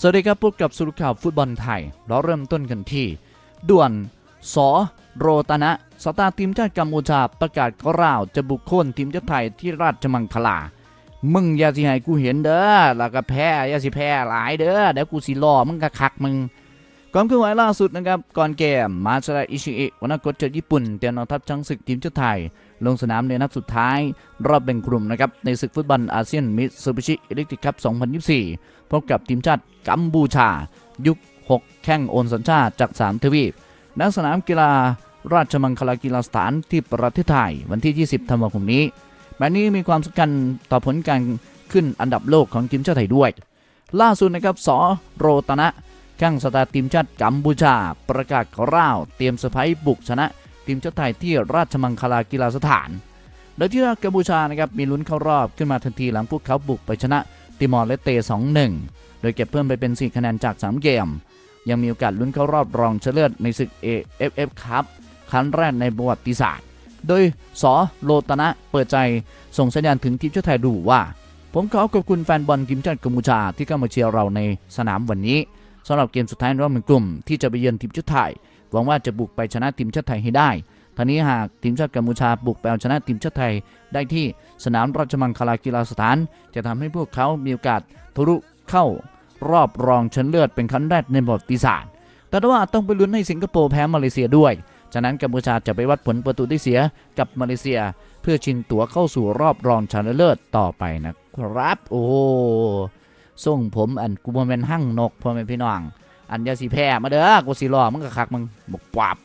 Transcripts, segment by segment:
สวัสดีครับพบกับสุรข่าวฟุตบอลไทย เราเริ่มต้นกันที่ ด่วนสอโรตนะสตาร์ทีมชาติกัมพูชาประกาศกล่าวจะบุกโค่นทีมชาติไทยที่ราชมังคลา มึงอย่าสิให้กูเห็นเด้อ แล้วก็แพ้อย่าสิแพ้หลายเด้อเดี๋ยวกูสิล่อมึงกะคักมึงก่อนเคลื่อนไหวล่าสุดนะครับ ก่อนเกมมาซาอิชิอิวันนักกดจากญี่ปุ่นเตรียมนองทัพช้างศึกทีมชาติไทย ลงสนามในนัดสุดท้าย รอบแบ่งกลุ่มนะครับในศึกฟุตบอลอาเซียนมิตซูบิชิอิเล็กทริกคัพ 2024 พบกับทีมชาติกัมพูชา ยุค 6 แข้งโอนสัญชาติจาก 3 ทวีปณสนามกีฬาราชมังคลากีฬาสถานที่ประเทศไทย วันที่ 20 ธันวาคมนี้แมตช์นี้มีความสำคัญต่อผลการขึ้นอันดับโลกของทีมชาติไทยด้วย ล่าสุดนะครับสอโรตนะข้างสตาร์ทีมชาติกัมพูชา ประกาศขอร่าว เตรียมเซอร์ไพรส์บุกชนะ ทีมชาติไทยที่ราชมังคลากีฬาสถาน โดยที่กัมพูชานะครับมีลุ้นเข้ารอบขึ้นมาทันทีหลังพวกเขาบุกไปชนะติมอร์เลสเต 2-1 โดยเก็บเพิ่มไปเป็น 4 คะแนนจาก 3 เกม ยังมีโอกาสลุ้นเข้ารอบรองชนะเลิศในศึก AFF ครับครั้งแรกในประวัติศาสตร์ โดยสอโลตนะเปิดใจส่งสัญญาณถึงทีมชาติไทยดูว่า ผมขอขอบคุณแฟนบอลทีมชาติกัมพูชาที่เข้ามาเชียร์เราในสนามวันนี้สำหรับเกมสุดท้ายรอบหนึ่งกลุ่มที่จะไปเยือนทีมชาติไทย วังว่าจะบุกไปชนะทีมชาติไทยให้ได้ท่านี้หากทีมชาติกัมพูชาบุกไปเอาชนะทีมชาติไทยได้ที่สนามราชมังคลากีฬาสถาน จะทำให้พวกเขามีโอกาสทะลุเข้ารอบรองชนะเลิศเป็นครั้งแรกในประวัติศาสตร์ แต่ว่าต้องไปลุ้นให้สิงคโปร์แพ้มาเลเซียด้วยจากนั้นกัมพูชาจะไปวัดผลประตูที่เสียกับมาเลเซีย เพื่อชิงตั๋วเข้าสู่รอบรองชนะเลิศต่อไปนะครับ โอ้ส่งผมอันกูบ่แม่นหั่งนกพ่อแม่พี่น้อง อันยาสีแพ้มาเด้อกูสีรอมึงก็คักมึงบกปราบ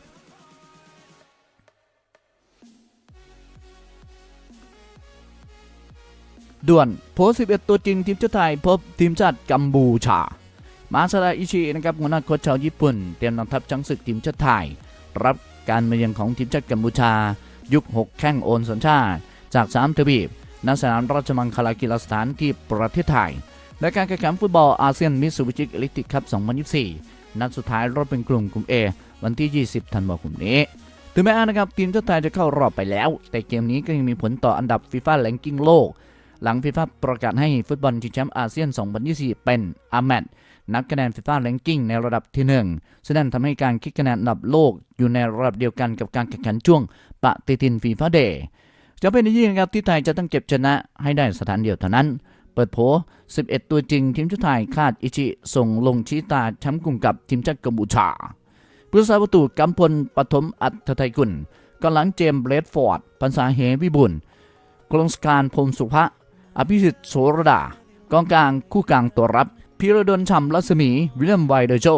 ด่วนโพสต์11 ตัวจริงทีมชาติไทยพบทีมชาติกัมพูชา มาซาดาอิชินะครับหัวหน้าโค้ชชาวญี่ปุ่น เตรียมนำทัพช้างศึกทีมชาติไทย รับการมาเยือนของทีมชาติกัมพูชา ยุค 6 แข้งโอนสัญชาติ จาก3ทวีปณสนามราชมังคลากีฬาสถานที่ประเทศไทย และการแข่งขันฟุตบอลอาเซียนมิตซูบิชิอล็กทริกคัพ 2024 นัดสุดท้ายรอบเป็นกลุ่มกลุ่ม A วันที่ 20 ธันวาคมนี้ ถึงแม้นะครับทีมชาติไทยจะเข้ารอบไปแล้ว แต่เกมนี้ก็ยังมีผลต่ออันดับฟีฟ่าแ a งกิ้งโลก หลังฟีฟ่าประกาศให้ฟุตบอลชิงแชมป์อาเซียน 2024 เป็นอาแมดนับคะแนนฟีฟ่าแ a งกิ้งในระดับที่1ซึ่งนั่นทำให้การคิดคะแนนอันดับโลกอยู่ในระดับเดียวกันกับการแข่งขันช่วงปฏิทินฟีฟ่าเดย์จะเป็นอย่างยิ่งครับที่ไทยจะต้องเก็บชนะให้ได้สถานเดียวเท่านั้น เปิดโผ 11 ตัวจริงทีมชาติไทยคาดอิชิส่งลงชี้ตาแชมป์กลุ่มกับทีมชาติกัมพูชาผู้รักษาประตูกัมพลปฐมอัศไทยกุลกอลังเจมเบรดฟอร์ดพันษาเหวิบุญกลงสการพรมสุภะอภิสิทธิ์โสรดากองกลางคู่กลางตัวรับพิรดลฉ่ำรัศมี วิลเลียมไวเดอร์โจ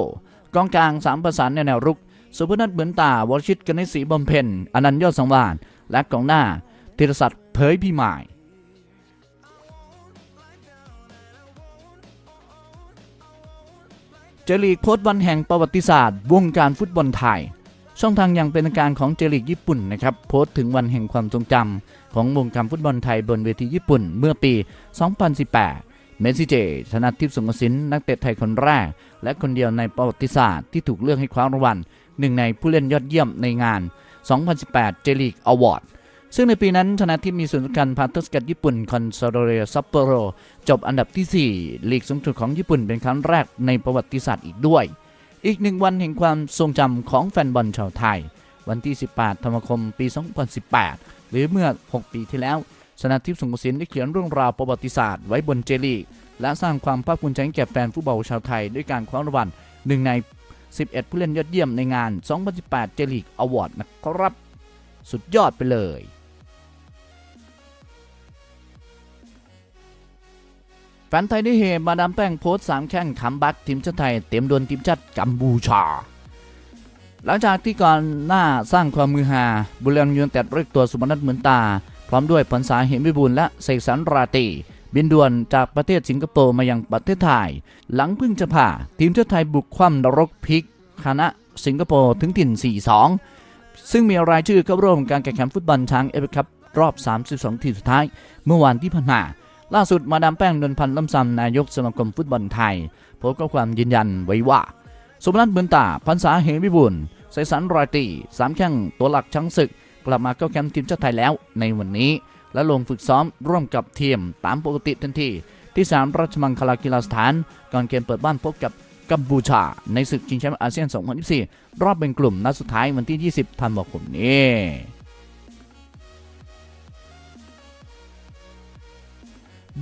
กองกลางสามประสานในแนวรุก สุพนัทเหมือนตาวชิตกนิษฐีบำเพ็ญอนันต์ยอดสังวานและกองหน้าธีรศักดิ์เผยพิมาย เจลีกโพสต์วันแห่งประวัติศาสตร์ วงการฟุตบอลไทย ช่องทางอย่างเป็นทางการของเจลีกญี่ปุ่นนะครับโพสต์ถึงวันแห่งความทรงจำของวงการฟุตบอลไทยบนเวทีญี่ปุ่น เมื่อปี 2018 เมสซิเจธนทิพย์สงกสินนักเตะไทยคนแรก และคนเดียวในประวัติศาสตร์ที่ถูกเลือกให้คว้ารางวัลหนึ่งในผู้เล่นยอดเยี่ยมในงาน 2018 เจลีกอวอร์ด ซึ่งในปีนั้นชนะทิพย์มีส่วนสำคัญพาทสกัดญี่ปุ่นคอนซาโดเรซัปโปโร จบอันดับที่ 4 ลีกสูงสุดของญี่ปุ่นเป็นครั้งแรกในประวัติศาสตร์อีกด้วย อีกหนึ่งวันแห่งความทรงจำของแฟนบอลชาวไทย วันที่ 18 ธันวาคม ปี 2018 หรือเมื่อ 6 ปีที่แล้วชนะทิพย์สงกระสินได้เขียนเรื่องราวประวัติศาสตร์ไว้บนเจลีกและสร้างความภาคภูมิใจแก่แฟนฟุตบอลชาวไทยด้วยการคว้ารางวัลหนึ่งใน 11 ผู้เล่นยอดเยี่ยมในงาน 2018 เจลีกอวอร์ดนะครับ สุดยอดไปเลย ฟนไทยได้เฮมาดามแป้งโพสต์สามแข้งคัมบักทีมชาติไทยเต็มดวลทีมชาติกัมพูชา หลังจากที่ก่อนหน้าสร้างความมือฮาบุรีรัมย์ยูไนเต็ดเรียกตัวสุพนัทเหมือนตา พร้อมด้วยผลสาเหมวิบูลและเสกสรรราตีบินด่วนจากประเทศสิงคโปร์มายังประเทศไทย หลังเพิ่งจะผ่า ทีมชาติไทยบุกคว่ำนรกพิกคณะสิงคโปร์ถึงถิ่น 4-2 ซึ่งมีรายชื่อเข้าร่วมการแข่งขันฟุตบอลช้างเอฟเอคัพรอบ 32 ทีมสุดท้าย เมื่อวานที่ผ่านมา ล่าสุดมาดามแป้งนนพันธ์ล่ำซำนายกสมาคมฟุตบอลไทยโพสต์ข้อความยืนยันไว้ว่า สมนัทเบือนตาพันษาเหมวิบุญไสสันรอยตีสามแข้งตัวหลักช้างศึก กลับมาเข้าแคมป์ทีมชาติไทยแล้วในวันนี้ และลงฝึกซ้อมร่วมกับทีมตามปกติทันทีที่สามราชมังคลากีฬาสถาน ก่อนเกมเปิดบ้านพบกับกัมพูชา ในศึกชิงแชมป์อาเซียน 2024 รอบเป็นกลุ่มนัดสุดท้ายวันที่ 20 ธันวาคมนี้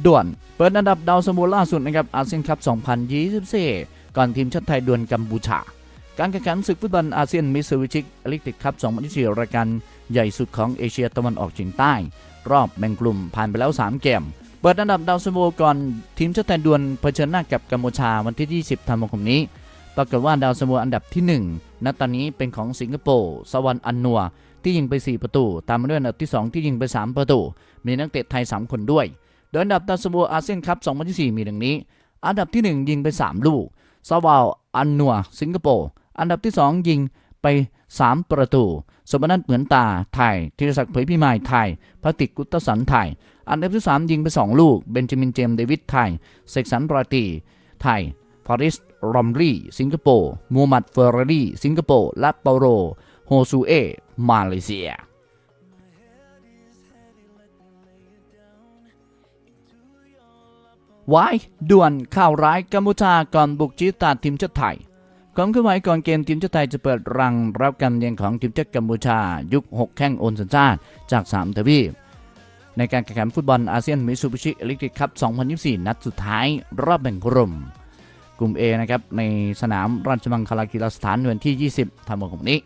ด่วน เปิดอันดับดาวสมุล่าสุดนะครับอาเซียนคัพ 2024 ก่อนทีมชาติไทยดวลกัมพูชา การแข่งขันศึกฟุตบอลอาเซียนมิสซูบิชิกอลิติกคัพ 2024 รายการใหญ่สุดของเอเชียตะวันออกเฉียงใต้ รอบแบ่งกลุ่มผ่านไปแล้ว 3 เกม เปิดอันดับดาวซันโวก่อนทีมชาติไทยดวลเผชิญหน้ากับกัมพูชาวันที่ 20 ธันวาคมนี้ปรากฏว่าดาวซันโวอันดับที่ 1ณตอนนี้เป็นของสิงคโปร์สวรรค์อันนัวที่ยิงไป 4 ประตู ตามมาด้วยอันดับที่ 2 ที่ยิงไป 3 ประตู มีนักเตะไทย 3 คนด้วย โดยอันดับดาวซันโวอาเซียนคัพ2024 มีดังนี้ อันดับที่ 1 ยิงไป 3 ลูกสวาลอันนัว สิงคโปร์ อันดับที่ 2 ยิงไป 3 ประตู สมนัทเหมือนตา ไทยธีรศักดิ์เผยพิมายไทยพติกกุตสันไทย อันดับที่ 3 ยิงไป 2 ลูก เบนจามินเจมส์เดวิดไทยเซกสันรอยตี ไทยฟาริสรอมรีสิงคโปร์ มูฮัมหมัดเฟอร์รารี สิงคโปร์ และเปาโร โฮซูเอ มาเลเซีย วายด่วนข่าวร้ายกัมพูชาก่อนบุกจีตาทีมชาติไทยความเคลื่อนไหวก่อนเกมทีมชาติไทยจะเปิดรังรับการเยือนของทีมชาติกัมพูชา ยุค 6 แข้งโอนสัญชาติจาก 3 ทวีป ในการแข่งขันฟุตบอลอาเซียนมิซูบิชิเอลิกติกคัพ 2024 นัดสุดท้าย รอบแบ่งกลุ่ม กลุ่ม A นะครับ ในสนามราชมังคลากีฬาสถานวันที่ 20ธันวาคมนี้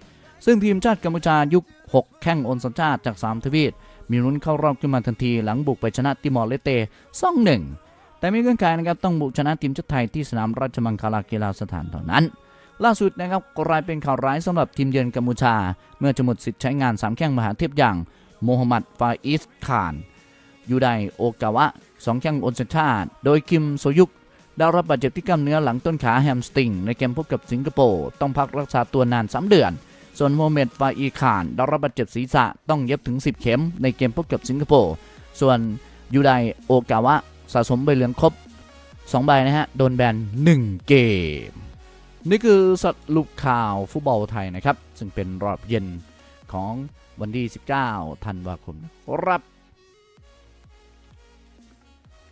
ซึ่งทีมชาติกัมพูชายุค 6 แข้งโอนสัญชาติจาก 3 ทวีปมีลุ้นเข้ารอบขึ้นมาทันทีหลังบุกไปชนะติมอร์เลสเต 2-1 แต่มีเงื่อนไขนะครับต้องบุกชนะทีมชาติไทยที่สนามราชมังคลากีฬาสถานเท่านั้น ล่าสุดนะครับกลายเป็นข่าวร้ายสำหรับทีมเยือนกัมพูชา เมื่อจะหมดสิทธิ์ใช้งาน3แข้งมหาเทพอย่างโมฮัมหมัดฟาอิสขานยูไดโอกาวะสองแข้งโอนสัญชาติ โดยคิมโซยุกได้รับบาดเจ็บที่กล้ามเนื้อหลังต้นขาแฮมสติง ในเกมพบกับสิงคโปร์ต้องพักรักษาตัวนาน 3 เดือน ส่วนโมเมดฟาอีขานได้รับบาดเจ็บศีรษะต้องเย็บถึง 10 เข็มในเกมพบกับสิงคโปร์ส่วนยูไดโอกาวะ สะสมใบเหลืองครบ 2 ใบนะฮะ โดนแบน 1 เกม นี่คือสรุปข่าวฟุตบอลไทยนะครับ ซึ่งเป็นรอบเย็นของวันที่ 19 ธันวาคมครับ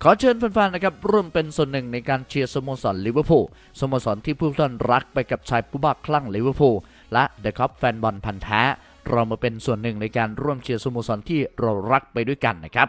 ขอเชิญแฟนๆ นะครับ ร่วมเป็นส่วนหนึ่งในการเชียร์สโมสรลิเวอร์พูลสโมสรที่ผู้ท่านรักไปกับชายผู้บ้าคลั่งลิเวอร์พูลและเดอะคัพแฟนบอลพันธ์แท้ เรามาเป็นส่วนหนึ่งในการร่วมเชียร์สโมสรที่เรารักไปด้วยกันนะครับ